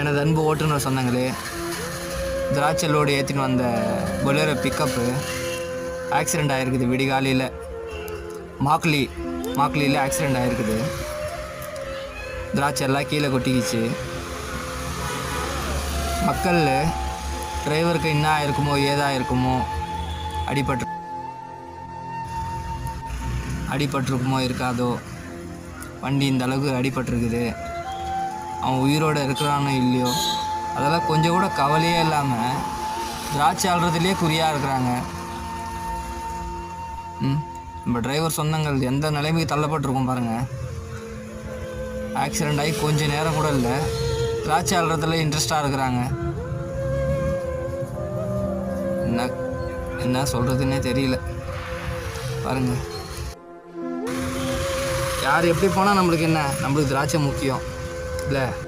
எனது அன்பு ஓட்டுநர் சொன்னங்களே திராட்சை லோடு ஏற்றின்னு வந்த பொலேரோ பிக்கப்பு ஆக்சிடெண்ட் ஆகிருக்குது விடிகாலையில். மாக்லி மாக்லியில் ஆக்சிடெண்ட் ஆகிருக்குது திராட்சை எல்லாம் கீழே கொட்டிக்கிச்சு. மக்கள் டிரைவருக்கு என்ன ஆயிருக்குமோ ஏதா இருக்குமோ அடிபட்டு அடிபட்டிருக்குமோ இருக்காதோ வண்டி இந்த அளவுக்கு அடிபட்டிருக்குது. அவன் உயிரோடு இருக்கிறானோ இல்லையோ அதெல்லாம் கொஞ்சம் கூட கவலையே இல்லாமல் திராட்சை ஆள்றதுலேயே குறியாக இருக்கிறாங்க. ம் நம்ம டிரைவர் சொந்தங்கள் எந்த நிலைமைக்கு தள்ளப்பட்டிருக்கோம் பாருங்கள் ஆக்சிடெண்ட் ஆகி கொஞ்சம் நேரம் கூட இல்லை திராட்சை ஆள்றதுல இன்ட்ரெஸ்டாக இருக்கிறாங்க. என்ன என்ன சொல்கிறதுன்னே தெரியல. பாருங்கள் யார் எப்படி போனால் நம்மளுக்கு என்ன? நம்மளுக்கு திராட்சை முக்கியம். Blah.